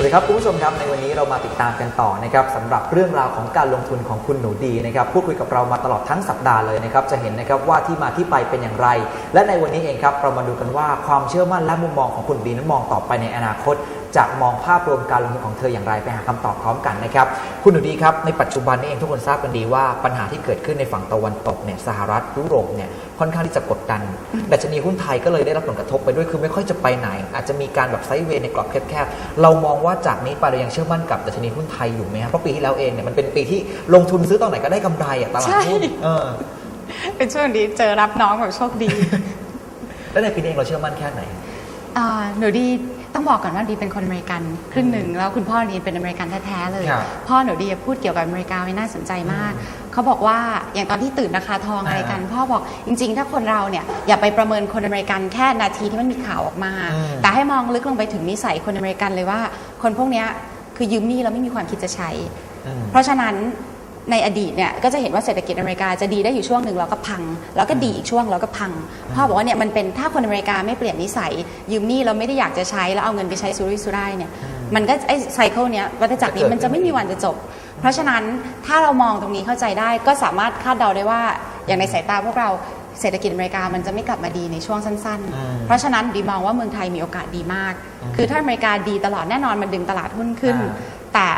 สวัสดีครับคุณผู้ชมครับในวันนี้เรามาติดตามกันต่อนะครับสำหรับเรื่องราวของการลงทุนของคุณหนูดีนะครับพูดคุยกับเรามาตลอดทั้งสัปดาห์เลยนะครับจะเห็นนะครับว่าที่มาที่ไปเป็นอย่างไร และในวันนี้เองครับเรามาดูกันว่าความเชื่อมั่นและมุมมองของคุณดีนั้นมองต่อไปในอนาคตจะมองภาพรวมการลงทุนของเธออย่างไรไปหาคำตอบพร้อมกันนะครับคุณหนูดีครับในปัจจุบันนี้เองทุกคนทราบกันดีว่าปัญหาที่เกิดขึ้นในฝั่งตะวันตกเนี่ยสหรัฐยุโรปเนี่ยค่อนข้างที่จะกดดันดัชนีหุ้นไทยก็เลยได้รับผลกระทบไปด้วยคือไม่ค่อยจะไปไหน อาจจะมีการแบบไซด์เวย์ในกรอบแคบๆเรามองว่าจากนี้ไปเรายังเชื่อมั่นกับดัชนีหุ้นไทยอยู่ไหมครับเพราะปีที่แล้วเองเนี่ยมันเป็นปีที่ลงทุนซื้อตอนไหนก็ได้กำไรอะตลาดหุ้นใช่เออเป็นช่วงนี้เจอรับน้องแบบโชคดี แล้วในปีนี้เองเราเชื่อมั่นแค่ไหนอ่าหนูดีต้องบอกก่อนว่าดีเป็นคนอเมริกันครึ่งหนึ่งแล้วคุณพ่อดีเป็นอเมริกันแท้ๆเลยครับพ่อหนูดีพูดเกี่ยวกับอเมริกาไว้น่าสนใจมาก เขาบอกว่าอย่างตอนที่ตื่นราคาทองอะไรกัน พ่อบอกจริง ๆ ถ้าคนเราเนี่ยอย่าไปประเมินคนอเมริกันแค่นาทีที่มันมีข่าวออกมาอืมแต่ให้มองลึกลงไปถึงนิสัยคนอเมริกันเลยว่า คนพวกเนี้ยคือยืมหนี้แล้วไม่มีความคิดจะใช้อืมเพราะฉะนั้นในอดีตเนี่ยก็จะเห็นว่าเศรษฐกิจอเมริกาจะดีได้อยู่ช่วงหนึ่งแล้วก็พัง แล้วก็ดีอีกช่วงแล้วก็พังพ่อบอกว่าเนี่ยมันเป็นถ้าคนอเมริกาไม่เปลี่ยนนิสัย ยืมหนี้เราไม่ได้อยากจะใช้แล้วเอาเงินไปใช้สุรุ่ยสุร่ายเนี่ยมันก็ไอ้ไซเคิลเนี้ยวัฏจักรนี้มันจะไม่มีวันจะจบ เพราะฉะนั้นถ้าเรามองตรงนี้เข้าใจได้ก็สามารถคาดเดาได้ว่าอย่างในสายตาพวกเราเศรษฐกิจอเมริกามันจะไม่กลับมาดีในช่วงสั้นอืมๆเพราะฉะนั้นดีมองว่าเมืองไทยมีโอกาสดีมาก คือถ้าอเมริกาดีตลอดแน่นอนมันดึงตลาดหุ้นขึ้นอ่าแต่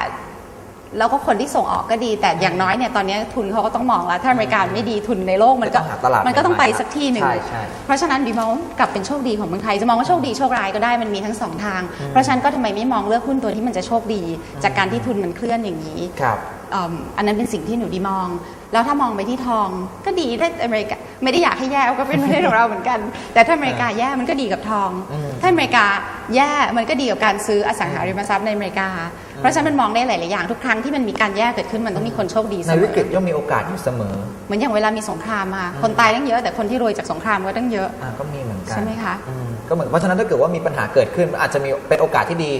แล้วก็คนที่ส่งออกก็ดี แต่อย่างน้อยเนี่ยตอนนี้ทุนเขาก็ต้องมองแล้ว ถ้าอเมริกาไม่ดีทุนในโลกมันก็ก็ต้องหาตลาดมันก็ต้องใหม่ไปๆสักที่หนึ่งใช่ใช่เพราะฉะนั้นดีมองว่ากลับเป็นโชคดีของเมืองไทยจะมองว่าโชคดีโชคร้ายก็ได้มันมีทั้งสองทาง เพราะฉะนั้นก็ทำไมไม่มองเลือกหุ้นตัวที่มันจะโชคดี จากการที่ทุนมันเคลื่อนอย่างนี้ครับ อืมอันนั้นเป็นสิ่งที่หนูดีมอง แล้วถ้ามองไปที่ทองก็ดีได้อเมริกาไม่ได้อยากให้แย่ก็เป็นประเทศของเราเหมือนกัน แต่ถ้าอเมริกาแย่มันก็ดีกับทองอืมถ้าอเมริกาแย่มันก็ดีกับการซื้ออสังหาริมทรัพย์ในอเมริกา เพราะฉะนั้นมันมองได้หลาย ๆ อย่างทุกครั้งที่มันมีการแย่เกิดขึ้นมันต้องมีคนโชคดีเสในมวิอกฤตย่อมมีโอกาสอยู่เสมอ เหมือนอย่างเวลามีสงครามมาคนตายตั้งเยอะแต่คนที่รวยจากสงครามก็ตั้งเยอะอ่าก็มีเหมือนกันใช่ไหมคะอืมก็เหมือนเพราะฉะนั้นถ้าเกิดว่ามีปัญหาเกิดขึ้นอาจจะมีเป็นโอกาสที่ดี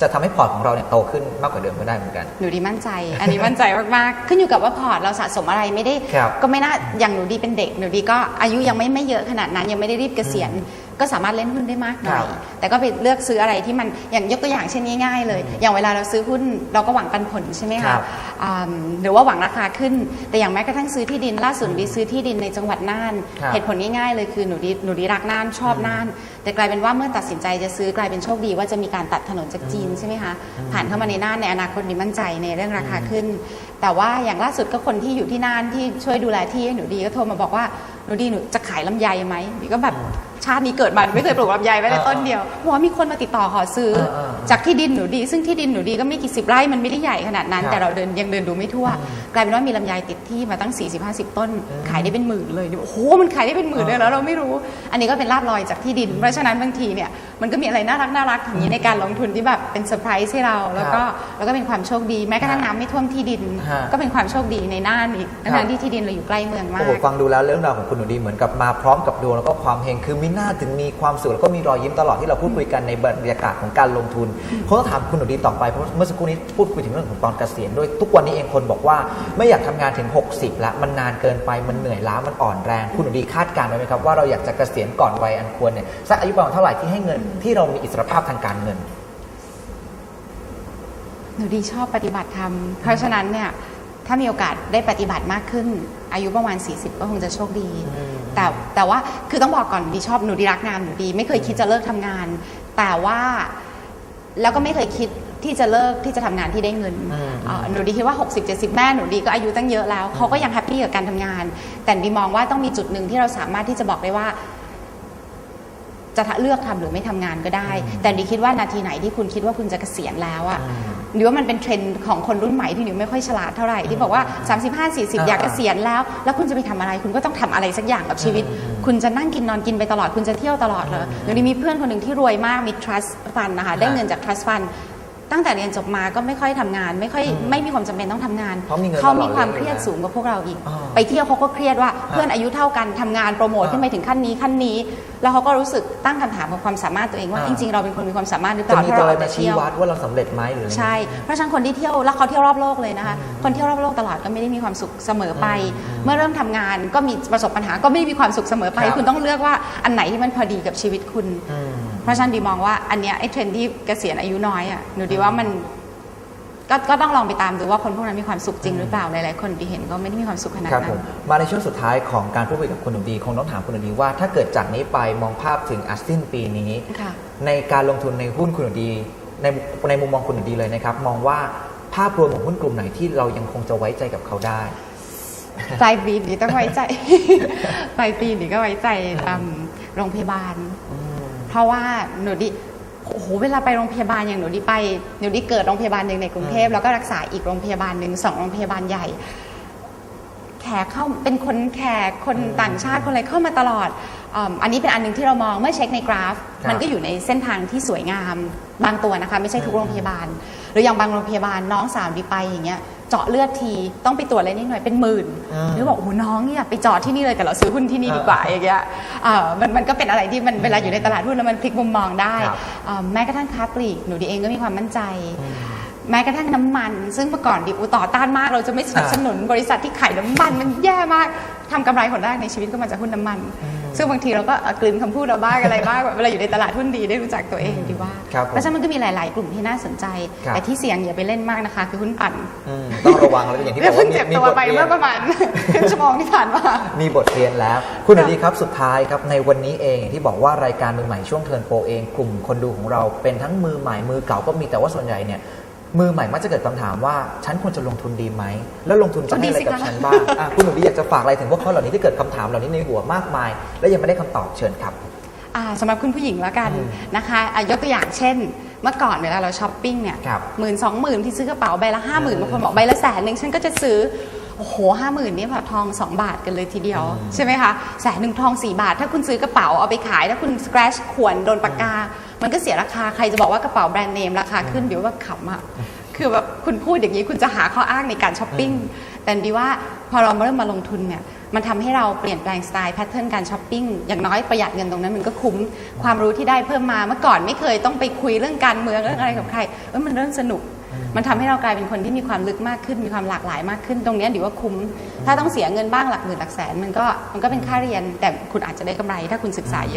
จะทำให้พอร์ตของเราเนี่ยโตขึ้นมากกว่าเดิมก็ได้เหมือนกัน หนูดีมั่นใจ อันนี้มั่นใจมากๆ ขึ้นอยู่กับว่าพอร์ตเราสะสมอะไรไม่ได้ครับก็ไม่น่า อย่างหนูดีเป็นเด็ก หนูดีก็อายุยังไม่ไม่เยอะขนาดนั้น ยังไม่ได้รีบเกษียณ ก็สามารถเล่นหุ้นได้มากหน่อยครับแต่ก็ไปเลือกซื้ออะไรที่มัน อย่างยกตัวอย่างเช่นง่ายๆเลย อย่างเวลาเราซื้อหุ้นเราก็หวังปันผลใช่ไหมครัคะบอ่าหรือว่าหวังราคาขึ้น แต่อย่างแม้กระทั่งซื้อที่ดินล่าสุดหนูดีซื้อที่ดินในจังหวัดน่านครับเหตุผลง่ายๆเลยคือหนูดีหนูดีรักน่านชอบน่าน แต่กลายเป็นว่าเมื่อตัดสินใจจะซื้อกลายเป็นโชคดีว่าจะมีการตัดถนนจากจีนใช่ไหมคะผ่านเข้ามาในน่านในอนาคตนี้มั่นใจในเรื่องราคาขึ้น แต่ว่าอย่างล่าสุดก็คนที่อยู่ที่น่านที่ช่วยดูแลที่ให้หนูดีก็โทรมาบอกว่าหนูดีหนูจะขายลำไยไหมดีก็แบบ ชาตินี้เกิดมาไม่เคยปลูกลำไยแม้แต่ต้นเดียวบอกว่ามีคนมาติดต่อขอซื้อเออเออจากที่ดินหนูดี ซึ่งที่ดินหนูดีก็ไม่กี่สิบไร่มันไม่ได้ใหญ่ขนาดนั้นครับแต่เราเดินยังเดินดูไม่ทั่ว กลายเป็นว่ามีลำไยติดที่มาตั้ง 40-50 ต้น ขายได้เป็นหมื่นเลยโอ้โหมันขายได้เป็นหมื่นเลยแล้วเราไม่รู้ อันนี้ก็เป็นลาบลอยจากที่ดิน เพราะฉะนั้นบางทีเนี่ยมันก็มีอะไรน่ารักน่ารักอย่างนี้ในการลงทุนที่แบบเป็นเซอร์ไพรส์ให้เราแล้วก็แล้วก็เป็นความโชคดีแม้กระทั่งน้ำไม่ท่วมที่ดินฮะก็เป็นความโชคดีในน่านอีกครับทั้งๆที่ที่ดินเราอยู่ใกล้เมืองมาโอ้โหกฟังดูแล้วเรื่องราวของคุณหนูดีเหมือนกับมาพร้อมกับดวงแล้วก็ความเฮงคือมีหน้าถึงมีความสุขแล้วก็มีรอยยิ้มตลอดที่เราพูดคุยกันในบรรยากาศของการลงทุนคงต้องถามคุณหนูดีต่อไปเพราะเมื่อสักครู่นี้พูดคุยถึงเรื่องของตอนเกษียณด้วยทุกวันนี้เองคนบอกว่าไม่อยากทำงานถึง 60 ละมันนานเกินไปมันเหนื่อยล้ามันอ่อนแรง คุณหนูดีคาดการณ์ไว้ไหมครับว่าเราอยากจะเกษียณก่อนวัยอันควรเนี่ยสักอายุประมาณเท่าไหร่ที่ให้เงินที่เรามีอิสรภาพทางการเงิน หนูดีชอบปฏิบัติธรรมเพราะฉะนั้นเนี่ยถ้ามีโอกาสได้ปฏิบัติมากขึ้น อายุประมาณ 40 ก็คงจะโชคดี แต่แต่ว่าคือต้องบอกก่อนดีชอบหนูดีรักงานหนูดี ไม่เคยคิดจะเลิกทำงาน แต่ว่าแล้วก็ไม่เคยคิดที่จะเลิกที่จะทำงานที่ได้เงินอืมเอ่อหนูดีคิดว่า 60 70 แม่หนูดีก็อายุตั้งเยอะแล้วเขาก็ยังแฮปปี้กับการทำงาน แต่ดีมองว่าต้องมีจุดหนึ่งที่เราสามารถที่จะบอกได้ว่า จะเลือกทำหรือไม่ทำงานก็ได้ แต่ดิคิดว่านาทีไหนที่คุณคิดว่าคุณจะเกษียณแล้วอะหรือว่ามันเป็นเทรนด์ของคนรุ่นใหม่ที่หนูไม่ค่อยฉลาดเท่าไหร่ที่บอกว่า 35 40 อยากเกษียณแล้ว แล้วคุณจะไปทำอะไร คุณก็ต้องทำอะไรสักอย่างกับชีวิต คุณจะนั่งกินนอนกินไปตลอดคุณจะเที่ยวตลอดเลยหนูนี่มีเพื่อนคนหนึ่งที่รวยมากมี trust fund นะคะได้เงินจาก trust fund ตั้งแต่เรียนจบมาก็ไม่ค่อยทำงาน ไม่ค่อยไม่มีความจำเป็นต้องทำงานเพราะมีเงินเขามีตลอดความเลยเครียดนะสูงกว่าพวกเราอีกอ่าไปเที่ยวเขาก็เครียดว่าเพื่อนอายุเท่ากันทำงานโปรโมทขึ้นไปถึงขั้นนี้ขั้นนี้ แล้วเขาก็รู้สึกตั้งคำถามกับความสามารถตัวเองว่าอ่าจริงๆเราเป็นคนมีความสามารถหรือเปจะล่ามีถ้าตัวเราอะไรเอามาแต่ชี้เที่ยววัดว่าเราสำเร็จไหมหรืออะไรใช่เพราะฉะนั้นคนที่เที่ยวแล้วเขาเที่ยวรอบโลกเลยนะคะคนเที่ยวรอบโลกตลอดก็ไม่ได้มีความสุขเสมอไป เมื่อเริ่มทำงานก็มีประสบปัญหาก็ไม่ได้มีความสุขเสมอไปครับคุณต้องเลือกว่าอันไหนที่มันพอดีกับชีวิตคุณอืม ราะฉะนั้นดีมองว่าอันเนี้ยไอ้เทรนด์ที่เกษียณอายุน้อยอะหนูดีว่ามันก็ก็ต้องลองไปตามดูว่าคนพวกนั้นมีความสุขจริงหรือเปล่าหลายๆคนดีเห็นก็ไม่ได้มีความสุขขนาดครับนั้ผน มมาในช่วงสุดท้ายของการพูดคุยกับคุณหนุ่มดีคงต้องถามคุณหนุ่มดีว่าถ้าเกิดจากนี้ไปมองภาพถึงอาสิ้นปีนี้ ค่ะ ในการลงทุนในหุ้นคุณหนุ่มดีในในมุมมองคุณหนุ่มดีเลยนะครับ มองว่าภาพรวมของหุ้นกลุ่มไหนที่เรายังคงจะไว้ใจกับเขาได้ ปลายปีนี้ต้องไว้ใจ ปลายปีนี้ก็ไว้ใจอืมโรงพยาบาล เพราะว่าหนูดิโอ้โหเวลาไปโรงพยาบาลอย่างหนูดิไปหนูดิเกิดโรงพยาบาลหนึ่งในกรุงเทพอืมแล้วก็รักษาอีกโรงพยาบาลหนึ่งสองโรงพยาบาลใหญ่ แขกเข้าเป็นคนแขกคนต่างชาติคนอะไรเข้ามาตลอดอืมอันนี้เป็นอันหนึ่งที่เรามองเมื่อเช็คในกราฟครับมันก็อยู่ในเส้นทางที่สวยงามบางตัวนะคะ ไม่ใช่ทุกโรงพยาบาล หรืออย่างบางโรงพยาบาลน้องสาวดิไปอย่างเงี้ย เจาะเลือดทีต้องไปตรวจอะไรนิดหน่อยเป็นหมื่นอืมหรือบอกโอ้โหน้องเนี่ยไปเจาะที่นี่เลยแต่เราซื้อหุ้นที่นี่ดีกว่าอย่างเงี้ยเอ่อมันมันก็เป็นอะไรที่มันเวลาอยู่ในตลาดหุ้นแล้วมันพลิกมุมมองได้ครับ เอ่อแม้กระทั่งค้าปลีกหนูดีเองก็มีความมั่นใจ แม้กระทั่งน้ำมัน ซึ่งเมื่อก่อนดิบอูต่อต้านมาก เราจะไม่สนับสนุนบริษัทที่ขายน้ำมันมันแย่มากทำกำไรผลแรกในชีวิตก็มาจากหุ้นน้ำมัน ซึ่งบางทีเราก็เอ่อกลืนคำพูดเราบ้างอะไรบ้างแบบเวลาอยู่ในตลาดหุ้นดีได้รู้จักตัวเองดีว่าครับผมเพราะฉะนั้นมันก็มีหลาย ๆ กลุ่มที่น่าสนใจครับแต่ที่เสี่ยงอย่าไปเล่นมากนะคะ คือหุ้นปั่นอืมต้องระวังแล้วก็อย่างที่บเรื่ออกงว่าเพิ่งเจ็บมีตัวบทไปเรียเมื่อนประมาณครึ่งชั่วโมงที่ผ่านมามีบทเรียนแล้ว คุณหนุ่มดีครับสุดท้ายครับในวันนี้เองที่บอกว่ารายการมือใหม่ช่วงเทิร์นโปรเองกลุ่มคนดูของเราเป็นทั้งมือใหม่มือเก่าก็มีแต่ว่าส่วนใหญ่เนี่ย มือใหม่มักจะเกิดคำถามว่า ฉันควรจะลงทุนดีไหม แล้วลงทุนจะให้อะไรกับดีสิคะฉันบ้างอะคุณหนุ่มดีอยากจะฝากอะไรถึงพวกเขาเหล่านี้ที่เกิดคำถามเหล่านี้ในหัวมากมาย และยังไม่ได้คำตอบเชิญครับ อ่าสำหรับคุณผู้หญิงแล้วกันอืมนะคะอะยกตัวอย่างเช่น เมื่อก่อนเวลาเราช้อปปิ้งเนี่ยครับหมื่นสองหมื่นที่ซื้อกระเป๋าใบละห้าหมื่นบางคนบอกใบละแสนหนึ่งฉันก็จะซื้อ โอ้โหห้าหมื่นนี่แบบทองสองบาทกันเลยทีเดียว ใช่ไหมคะแสนหนึ่งทองสี่บาท ถ้าคุณซื้อกระเป๋าเอาไปขาย ถ้าคุณส c ร a ชขวนโดนปากกา มันก็เสียราคาใครจะบอกว่ากระเป๋าแบรนด์เนมราคาขึ้นเดี๋ยวว่าขำอะคือแบบคุณพูดอย่างนี้คุณจะหาข้ออ้างในการช้อปปิ้งแต่ดีว่าพอเราเริ่มมาลงทุนเนี่ยมันทำให้เราเปลี่ยนแปลงสไตล์แพทเทิร์นการช้อปปิ้งอย่างน้อยประหยัดเงินตรงนั้นมันก็คุ้มความรู้ที่ได้เพิ่มมาเมื่อก่อนไม่เคยต้องไปคุยเรื่องการเมืองเรื่องอะไรกับใครเออมันเริ่มสนุก มันทำให้เรากลายเป็นคนที่มีความลึกมากขึ้นมีความหลากหลายมากขึ้น ตรงเนี้ยดีว่าคุ้ม ถ้าต้องเสียเงินบ้างหลักหมื่นหลักแสนมันก็มันก็เป็นค่าเรียนแต่คุณอาจจะได้กำไรถ้าคุณศึกษาเยอะ